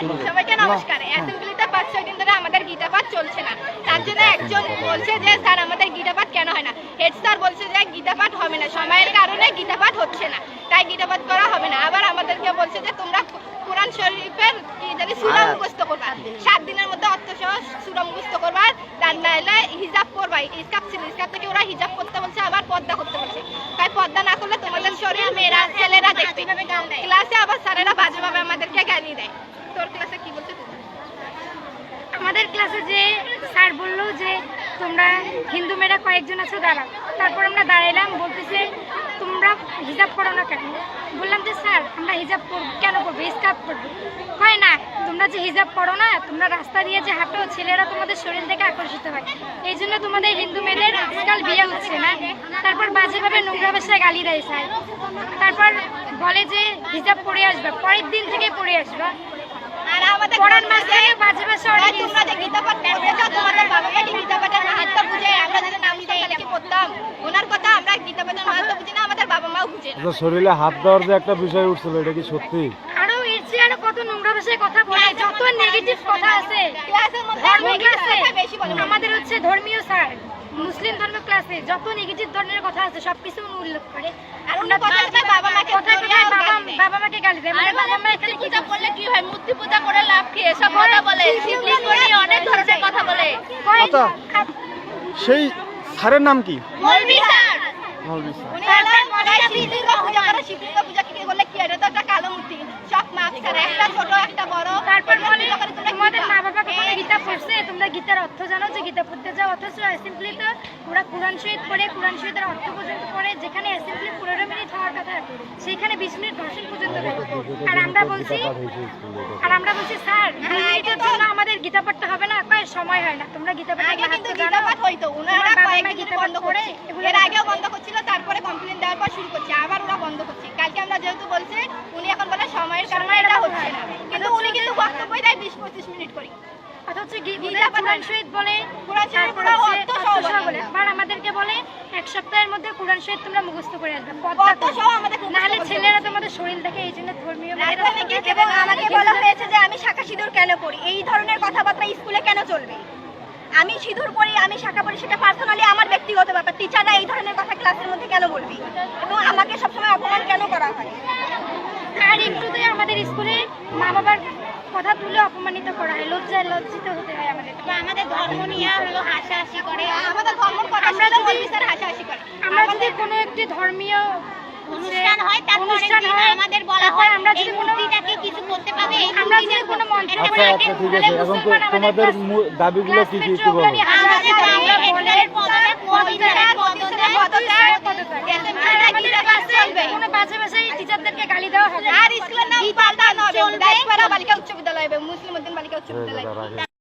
সবাইকে নমস্কার। অ্যাসেম্বলিতে পাঁচ ছয় দিন ধরে আমাদের গীতা চলছে না। তার জন্য একজন বলছে যে স্যার আমাদের গীতা কেন হয় না? হেড স্যার বলছে যে গীতা হবে না। সময়ের কারণে গীতা হচ্ছে না। তাই গীতা করা হবে না। আবার আমাদেরকে বলছে যে তোমরা কোরআন শরীফের কি জানি সুরা মুখস্থ করবা। সাত দিনের মধ্যে অর্থ সুরা মুখস্থ করবা। তার নাইলে হিজাব করবা। ইসকাপ ছিল। ইসকাপ থেকে ওরা হিজাব করতে বলছে আবার পর্দা করতে বলছে। তাই পর্দা না করলে তোমাদের শরীর মেয়েরা ছেলেরা দেখবে। ক্লাসে আবার স্যারেরা বাজেভাবে আমাদেরকে গালি দেয়। আমাদের ক্লাসে যে স্যার বলল যে তোমরা হিন্দু মেয়েরা কয়েকজন আছো, দাঁড়াও। তারপর আমরা দাঁড়াইলাম, বলতেছে, তোমরা হিজাব করো না কেন? বললাম যে, স্যার, আমরা হিজাব করব। কেন করব? স্কাপ করব। হয় না, তোমরা যে হিজাব করো না, তোমরা রাস্তা দিয়ে যে হাঁটো, ছেলেরা তোমাদের শরীর থেকে আকর্ষিত হয়। এই জন্য তোমাদের হিন্দু মেয়েদের আজকাল বিয়ে হচ্ছে না। তারপর বাজেভাবে নোংরা ভাষায় গালি দেয় স্যার। তারপর বলে যে, হিজাব পরে আসবে, পরের দিন থেকে পরে আসবে। আর আমাদের পড়ার মাঝখানে বাজে অনেক তোমরা যে গীতা পাঠ তোমাদের বাবা মা গীতা পাঠের মাহাত্ম বুঝে আমরা যদি নাম তাহলে কি পড়তাম ওনার কথা আমরা গীতা পাঠের মাহাত্ম বুঝি না আমাদের বাবা মাও বুঝে না। আচ্ছা শরীরে হাত দেওয়ার যে একটা বিষয় উঠছিল এটা কি সত্যি? আরও এর চেয়ে আরও কত নোংরা ভাষায় কথা বলে। যত নেগেটিভ কথা আছে ক্লাসের মধ্যে ধর্ম ক্লাসে বেশি বলে আমাদের হচ্ছে ধর্মীয় স্যার মুসলিম ধর্ম ক্লাসে যত নেগেটিভ ধরনের কথা আছে সবকিছু উল্লেখ করে। আর উনি কথা বাবা মাকে কথা ধরে আর বাবা গালি দেয়। বাবা মাকে গালি দেয় মানে বাবা মা এখানে কি পূজা করলে কি হয় মূর্তি পূজা করে লাভ কি এসব কথা বলে শিবলিঙ্গ নিয়ে অনেক ধরনের কথা বলে কয়- আচ্ছা। সেই স্যারের নাম কি? মৌলভী স্যার মৌলভী স্যার উনি আবার মনে হয় শিবলিঙ্গ পূজা করে শিবলিঙ্গ পূজা কি করলে কি হয় এটা তো একটা কালো মূর্তি সব মাপ করে একটা ছোট একটা বড় তারপর বলে পূজা করে তোমরা কি তোমাদের মা পাও? বাবা কখনো গীতা পড়ছে তোমরা গীতার অর্থ জানো যে গীতা পড়তে যাও অথচ অ্যাসেম্বলি তো ওরা কোরআন শহীদ পড়ে কোরআন শহীদের অর্থ পর্যন্ত পড়ে যেখানে অ্যাসেম্বলি পনেরো মিনিট হওয়ার কথা সেখানে বিশ মিনিট ভাষণ পর্যন্ত আর আমরা বলছি আর আমরা বলছি স্যার মিনিটের জন্য আমাদের গীতা পড়তে হবে না কয় সময় হয় না? তোমরা গীতা পড়তে আগে কিন্তু গীতা পাঠ হইতো ওনারা কয়েকদিন গীতা বন্ধ করে করে এর আগেও বন্ধ করছিল তারপরে কমপ্লেন দেওয়ার পর শুরু করছে আবার ওরা বন্ধ করছে। কালকে আমরা যেহেতু বলছে উনি এখন বলে সময়ের কারণে এটা হচ্ছে না। কিন্তু উনি কিন্তু বক্তব্যই দেয় মিনিট করে। পুরো আমাদেরকে বলে এক সপ্তাহের মধ্যে কোরআন শহীদ তোমরা মুখস্থ করে আসবে। নাহলে ছেলেরা তোমাদের শরীর দেখে এই জন্য ধর্মীয় এবং আমাকে বলা হয়েছে যে আমি শাখা সিঁদুর কেন পড়ি? এই ধরনের কথাবার্তা স্কুলে কেন চলবে? আমি সিঁদুর পড়ি আমি শাখা পড়ি সেটা পার্সোনালি আমার ব্যক্তিগত ব্যাপার। টিচাররা এই ধরনের কথা ক্লাসের মধ্যে কেন বলবি? এবং আমাকে সবসময় অপমান কথা তুলে অপমানিত করা হয় লজ্জায় লজ্জিত হতে হয় আমাদের। আমাদের ধর্ম নিয়ে হলো হাসাহাসি করে। আমাদের ধর্ম কথা আমরা আমরা যদি- স্যার হাসাহাসি করে। আমরা যদি কোনো একটি ধর্মীয় অনুষ্ঠান হয় তারপরে অনুষ্ঠান হয়, আমাদের বলা হয়? আমরা যদি কোনো মূর্তিটাকে কিছু করতে পারবে? আমরা যদি কোনো মঞ্চ আচ্ছা আচ্ছা ঠিক আছে। এখন তো তোমাদের দাবিগুলো কি কি একটু বলো? আমাদের বলে বলে পদত্যাগ পদত্যাগ পদত্যাগ পদত্যাগ, পদত্যাগ। অ্যাসেম্বলিতে আমাদের গীতা পাঠ ক্লাসে চলবে। কোনো বাজে ভাষায় টিচারদেরকে গালি দেওয়া হবে। আর স্কুলের নাম পাল্টানো হবে দায়িত্বরা বালিকা উচ্চ বিদ্যালয় হবে মুসলিম উদ্দিন বালিকা উচ্চ বিদ্যালয়।